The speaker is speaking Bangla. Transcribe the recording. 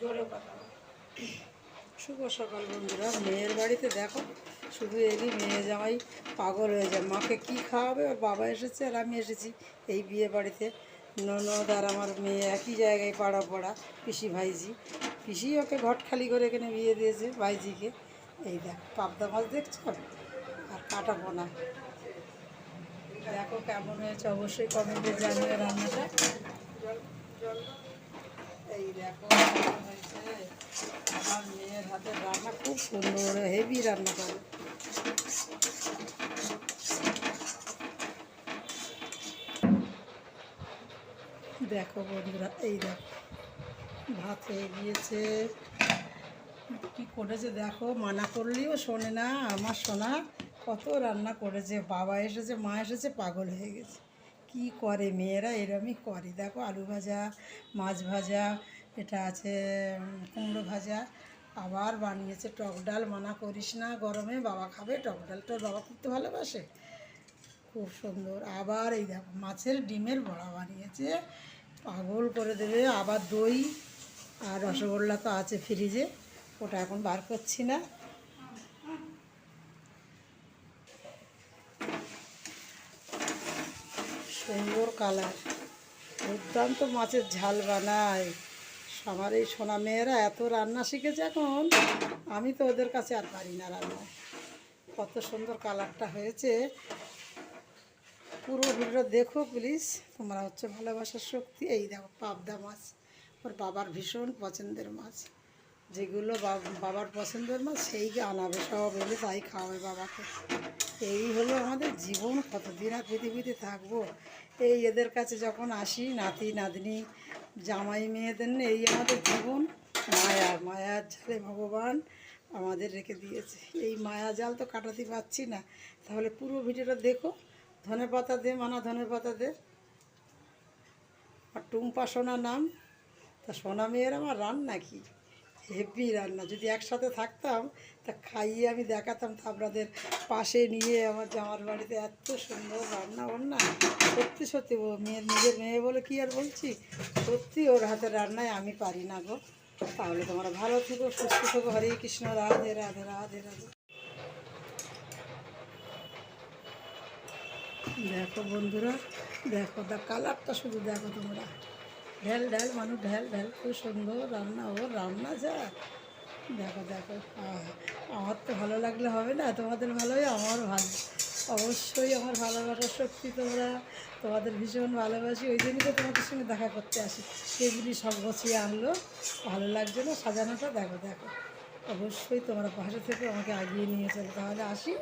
জোরে কথা। শুভ সকাল বন্ধুরা মেয়ের বাড়িতে দেখো শুধু এরই মেয়ে জামাই পাগল হয়ে যায়। মাকে কি খাওয়াবে? ওর বাবা এসেছে আর আমি এসেছি এই বিয়ে বাড়িতে। ননদ আর আমার মেয়ে একই জায়গায় পাড়া পড়া পিসি ভাইজি। পিসি ওকে ঘট খালি করে এখানে বিয়ে দিয়েছে ভাইজিকে। এই দেখ পাবদা মাছ দেখছ? আর কাটা পোনা। দেখো কেমন হয়েছে অবশ্যই কমেন্টে জানিয়ে রান্নাটা। দেখো হয়েছে মেয়ের হাতের রান্না খুব সুন্দর হেভি রান্না করে দেখো বন্ধুরা, এই দেখো, ভাত হয়ে গিয়েছে। কি করেছে দেখো, মানা করলেও শোনে না, আমার সোনা কত রান্না করেছে, বাবা এসেছে, মা এসেছে, পাগল হয়ে গেছে। কি করে, মেয়েরা এরমই করে। দেখো আলু ভাজা, মাছ ভাজা এটা আছে কুমড়ো ভাজা। আবার বানিয়েছে টক ডাল, মানা করিস না, গরমে বাবা খাবে টক ডাল। তোর বাবা করতে ভালোবাসে। খুব সুন্দর। আবার এই দেখো, মাছের ডিমের বড়া বানিয়েছে। পাগল করে দেবে। আবার দই আর রসগোল্লা তো আছে ফ্রিজে। ওটা এখন বার করছি না। সুন্দর কালার। দুর্দান্ত মাছের ঝাল বানায়। আমার এই সোনা মেয়েরা এত রান্না শিখেছে এখন, আমি তো ওদের কাছে আর পারি না রান্না। কত সুন্দর কালারটা হয়েছে। পুরো ভিডিও দেখো প্লিজ, তোমরা হচ্ছে ভালোবাসার শক্তি। এই দেখো পাবদা মাছ, ওর বাবার ভীষণ পছন্দের মাছ। যেগুলো বাবার পছন্দের মাছ সেইকে আনাবে, সব এলে তাই খাওয়াবে বাবাকে। এই হলো আমাদের জীবন, কতদিন আর পৃথিবীতে থাকব? এই এদের কাছে যখন আসি, নাতি, নাতনি, জামাই মেয়েদের এই আমাদের জীবন মায়া মায়ার জালে ভগবান আমাদের রেখে দিয়েছে। এই মায়া জাল তো কাটাতে পারছি না। তাহলে পুরো ভিডিওটা দেখো। ধনে পাতা দে মানা, ধনে পাতা দে। আর টুম্পা সোনা নাম। তা সোনা মেয়ের আমার রান কি? হেভি রান্না। যদি একসাথে থাকতাম, তা খাইয়ে আমি দেখাতাম তা আপনাদের পাশে নিয়ে আমার জামার বাড়িতে এত সুন্দর রান্না বান্না। সত্যি সত্যি ও মেয়ের নিজের মেয়ে বলে কি আর বলছি? সত্যি ওর হাতের রান্নায় আমি পারি না গো। তাহলে তোমরা ভালো থেকো, সুস্থ থেকো। হরে কৃষ্ণ, রাধে রাধে রাধে রাধে। দেখো বন্ধুরা, দেখো দা কালারটা শুধু দেখো তোমরা। ঢেল ঢেল মানুষ ঢেল ঢেল খুব সুন্দর রান্না, ও রান্না যা। দেখো দেখো আমার তো ভালো লাগলে হবে না, তোমাদের ভালোই, আমার ভালো। অবশ্যই আমার ভালোবাসার শক্তি তোমরা, তোমাদের ভীষণ ভালোবাসি, ওই জন্যই তো তোমাদের সঙ্গে দেখা করতে আসি। সেগুলি সব গুছিয়ে আনলো, ভালো লাগছে না সাজানোটা, দেখো দেখো। অবশ্যই তোমরা পাশে থেকে, আমাকে আগিয়ে নিয়ে চলো। তাহলে আসি।